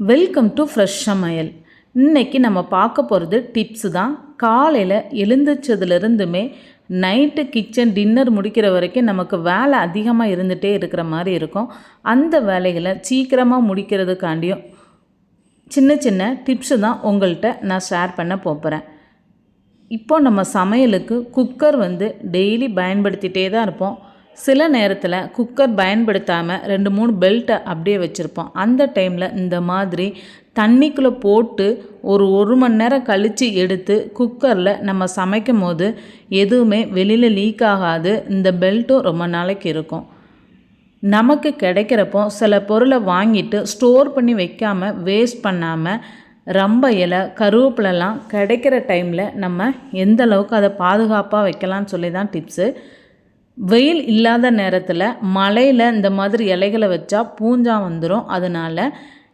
Welcome to fresh சமையல் இன்னைக்கு நம்ம பார்க்க போகிறது டிப்ஸு தான். காலையில் எழுந்திரிச்சதுலேருந்துமே நைட்டு கிச்சன் டின்னர் முடிக்கிற வரைக்கும் நமக்கு வேலை அதிகமாக இருந்துகிட்டே இருக்கிற மாதிரி இருக்கும். அந்த வேலைகளை சீக்கிரமாக முடிக்கிறதுக்காண்டியும் சின்ன சின்ன டிப்ஸு தான் உங்கள்கிட்ட நான் ஷேர் பண்ண போகிறேன் இப்போ நம்ம சமையலுக்கு குக்கர் வந்து டெய்லி பயன்படுத்திகிட்டே தான் இருப்போம். சில நேரத்தில் குக்கர் பயன்படுத்தாமல் ரெண்டு மூணு பெல்ட்டை அப்படியே வச்சுருப்போம். அந்த டைமில் இந்த மாதிரி தண்ணிக்குள்ளே போட்டு ஒரு ஒரு மணி நேரம் கழித்து எடுத்து குக்கரில் நம்ம சமைக்கும் போது எதுவுமே வெளியில் லீக் ஆகாது. இந்த பெல்ட்டும் ரொம்ப நாளைக்கு இருக்கும். நமக்கு கிடைக்கிறப்போ சில பொருளை வாங்கிட்டு ஸ்டோர் பண்ணி வைக்காமல் வேஸ்ட் பண்ணாமல் ரொம்ப இலை கருவேப்பிலெல்லாம் கிடைக்கிற டைமில் நம்ம எந்த அளவுக்கு அதை பாதுகாப்பாக வைக்கலாம்னு சொல்லி தான் டிப்ஸு வெயில் இல்லாத நேரத்தில் மழையில் இந்த மாதிரி இலைகளை வச்சா பூஞ்சா வந்துடும் அதனால்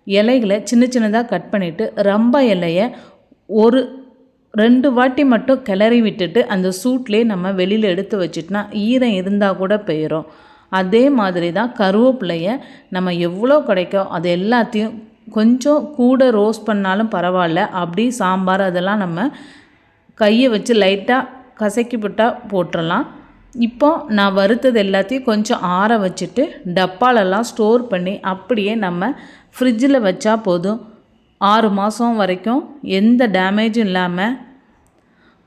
இலைகளை சின்ன சின்னதாக கட் பண்ணிவிட்டு ரொம்ப இலையை ஒரு ரெண்டு வாட்டி மட்டும் கிளறி விட்டுட்டு அந்த சூட்லேயே நம்ம வெளியில் எடுத்து வச்சிட்டோன்னா ஈரம் இருந்தால் கூட போயிடும் அதே மாதிரி தான் கருவேப்பிலையை நம்ம எவ்வளோ கிடைக்கும் அது எல்லாத்தையும் கொஞ்சம் கூட ரோஸ்ட் பண்ணாலும் பரவாயில்ல. அப்படி சாம்பார் அதெல்லாம் நம்ம கையை வச்சு லைட்டாக கசக்கி விட்டால் போட்டுடலாம் இப்போ நான் வறுத்தது எல்லாத்தையும் கொஞ்சம் ஆற வச்சுட்டு டப்பாலெல்லாம் ஸ்டோர் பண்ணி அப்படியே நம்ம ஃப்ரிட்ஜில் வச்சா போதும். ஆறு மாதம் வரைக்கும் எந்த டேமேஜும் இல்லாமல்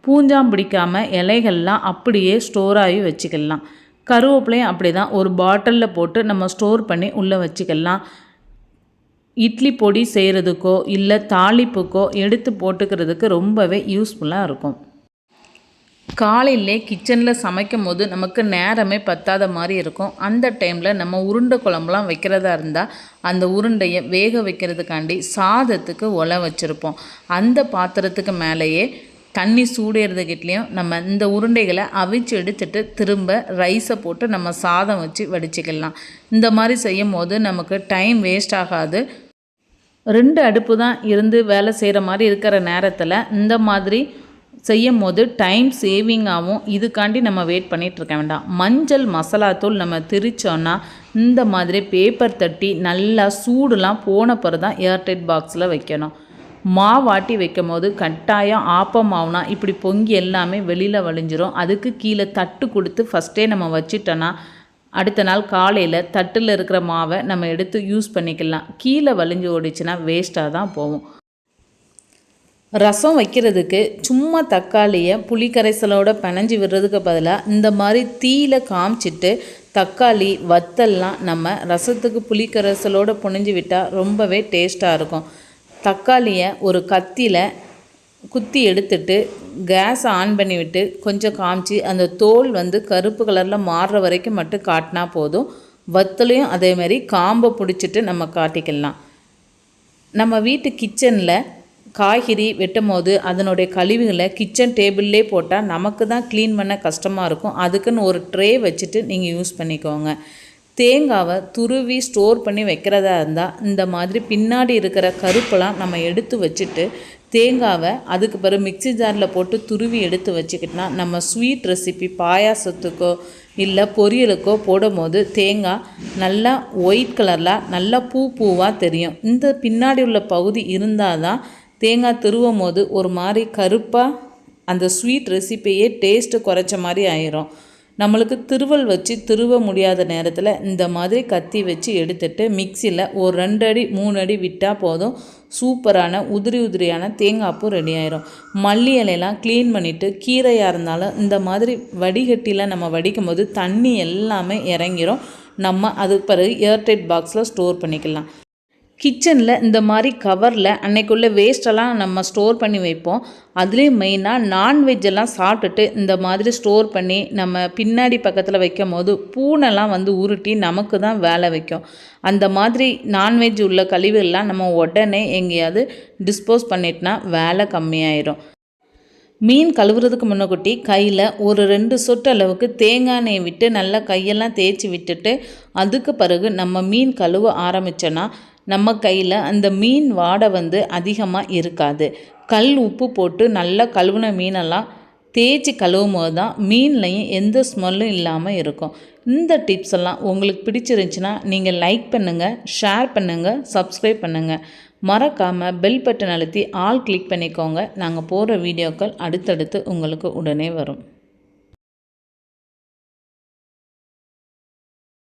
பூஞ்சாம் பிடிக்காமல் இலைகள்லாம் அப்படியே ஸ்டோர் ஆகி வச்சுக்கலாம். கருவேப்பிலையும் அப்படி தான் ஒரு பாட்டிலில் போட்டு நம்ம ஸ்டோர் பண்ணி உள்ளே வச்சுக்கலாம். இட்லி பொடி செய்கிறதுக்கோ இல்லை தாளிப்புக்கோ எடுத்து போட்டுக்கிறதுக்கு ரொம்பவே யூஸ்ஃபுல்லாக இருக்கும். காலையிலே கிச்சனில் சமைக்கும் போது நமக்கு நேரமே பத்தாத மாதிரி இருக்கும். அந்த டைமில் நம்ம உருண்டை குழம்புலாம் வைக்கிறதா இருந்தால் அந்த உருண்டையை வேக வைக்கிறதுக்காண்டி சாதத்துக்கு ஒலை வச்சுருப்போம். அந்த பாத்திரத்துக்கு மேலேயே தண்ணி சூடேறதுக்கிட்லேயும் நம்ம இந்த உருண்டைகளை அவிச்சு எடுத்துட்டு திரும்ப ரைஸை போட்டு நம்ம சாதம் வச்சு வடிச்சிக்கலாம். இந்த மாதிரி செய்யும் போது நமக்கு டைம் வேஸ்ட் ஆகாது. ரெண்டு அடுப்பு தான் இருந்து வேலை செய்கிற மாதிரி இருக்கிற நேரத்தில் இந்த மாதிரி செய்யும் போது டைம் சேவிங்காகவும் இதுக்காண்டி நம்ம வெயிட் பண்ணிகிட்டு இருக்க வேண்டாம். மஞ்சள் மசாலாத்தூள் நம்ம திரிச்சோன்னா இந்த மாதிரி பேப்பர் தட்டி நல்லா சூடுலாம் போன பிறகு தான் ஏர்டைட் பாக்ஸில் வைக்கணும். மாவாட்டி வைக்கும் போது கட்டாயம் ஆப்பம் மாவுனா இப்படி பொங்கி எல்லாமே வெளியில் வழிஞ்சிரும். அதுக்கு கீழே தட்டு கொடுத்து ஃபஸ்ட்டே நம்ம வச்சிட்டோன்னா அடுத்த நாள் காலையில் தட்டில் இருக்கிற மாவை நம்ம எடுத்து யூஸ் பண்ணிக்கலாம். கீழே வலிஞ்சு ஓடிச்சுன்னா வேஸ்ட்டாக தான் போகும். ரசம் வைக்கிறதுக்கு சும்மா தக்காளியை புளி கரைசலோட பிணைஞ்சி விடுறதுக்கு பதிலாக இந்த மாதிரி தீயில காமிச்சிட்டு தக்காளி வத்தல்லாம் நம்ம ரசத்துக்கு புளி கரைசலோடு புனிஞ்சு விட்டால் ரொம்பவே டேஸ்ட்டாக இருக்கும். தக்காளியை ஒரு கத்தியில் குத்தி எடுத்துட்டு கேஸ் ஆன் பண்ணிவிட்டு கொஞ்சம் காமிச்சு அந்த தோல் வந்து கருப்பு கலரில் மாறுற வரைக்கும் மட்டும் காட்டினா போதும். வத்தலையும் அதேமாதிரி காம்பை பிடிச்சிட்டு நம்ம காட்டிக்கலாம். நம்ம வீட்டு கிச்சனில் காய்கறி வெட்டும் போது அதனுடைய கழிவுகளை கிச்சன் டேபிள்லே போட்டால் நமக்கு தான் க்ளீன் பண்ண கஷ்டமாக இருக்கும். அதுக்குன்னு ஒரு ட்ரே வச்சுட்டு நீங்கள் யூஸ் பண்ணிக்கோங்க. தேங்காவை துருவி ஸ்டோர் பண்ணி வைக்கிறதா இருந்தால் இந்த மாதிரி பின்னாடி இருக்கிற கருப்பெல்லாம் நம்ம எடுத்து வச்சுட்டு தேங்காவை அதுக்கு பிறகு மிக்சி ஜாரில் போட்டு துருவி எடுத்து வச்சுக்கிட்டோன்னா நம்ம ஸ்வீட் ரெசிபி பாயாசத்துக்கோ இல்லை பொரியலுக்கோ போடும் போது தேங்காய் நல்லா ஒயிட் கலரில் நல்லா பூ பூவாக தெரியும். இந்த பின்னாடி உள்ள பகுதி இருந்தால் தான் தேங்காய் திருவும் போது ஒரு மாதிரி கருப்பாக அந்த ஸ்வீட் ரெசிப்பியே டேஸ்ட்டு குறைச்ச மாதிரி ஆயிரும். நம்மளுக்கு திருவல் வச்சு திருவ முடியாத நேரத்தில் இந்த மாதிரி கத்தி வச்சு எடுத்துட்டு மிக்சியில் ஒரு ரெண்டு அடி மூணு அடி விட்டால் போதும். சூப்பரான உதிரி உதிரியான தேங்காய்ப்பூ ரெடி ஆயிரும். மல்லி இலையெல்லாம் க்ளீன் பண்ணிவிட்டு கீரையாக இருந்தாலும் இந்த மாதிரி வடிகட்டியில் நம்ம வடிக்கும் போது தண்ணி எல்லாமே இறங்கிரும். நம்ம அதுக்கு பிறகு ஏர்டைட் பாக்ஸில் ஸ்டோர் பண்ணிக்கலாம். கிச்சனில் இந்த மாதிரி கவரில் அன்னைக்குள்ளே வேஸ்ட்டெல்லாம் நம்ம ஸ்டோர் பண்ணி வைப்போம். அதுலேயும் மெயினாக நான்வெஜ்ஜெல்லாம் சாப்பிட்டுட்டு இந்த மாதிரி ஸ்டோர் பண்ணி நம்ம பின்னாடி பக்கத்தில் வைக்கும் போது பூனைலாம் வந்து உருட்டி நமக்கு தான் வேலை வைக்கும். அந்த மாதிரி நான்வெஜ் உள்ள கழிவுகள்லாம் நம்ம உடனே எங்கேயாவது டிஸ்போஸ் பண்ணிட்டுனா வேலை கம்மியாயிரும். மீன் கழுவுறதுக்கு முன்னக்குட்டி கையில் ஒரு ரெண்டு சொட்டு அளவுக்கு தேங்காய் எண்ணெய் விட்டு நல்லா கையெல்லாம் தேய்ச்சி விட்டுட்டு அதுக்கு பிறகு நம்ம மீன் கழுவ ஆரம்பித்தோன்னா நம்ம கையில் அந்த மீன் வாடை வந்து அதிகமாக இருக்காது. கல் உப்பு போட்டு நல்லா கழுவுன மீனெல்லாம் தேய்ச்சி கழுவும் போது தான் மீன்லையும் எந்த ஸ்மெல்லும் இல்லாமல் இருக்கும். இந்த டிப்ஸ் எல்லாம் உங்களுக்கு பிடிச்சிருந்துச்சுன்னா நீங்கள் லைக் பண்ணுங்கள் ஷேர் பண்ணுங்கள் சப்ஸ்கிரைப் பண்ணுங்கள் மறக்காமல் பெல் பட்டன் அழுத்தி ஆல் கிளிக் பண்ணிக்கோங்க. நாங்கள் போடுற வீடியோக்கள் அடுத்தடுத்து உங்களுக்கு உடனே வரும்.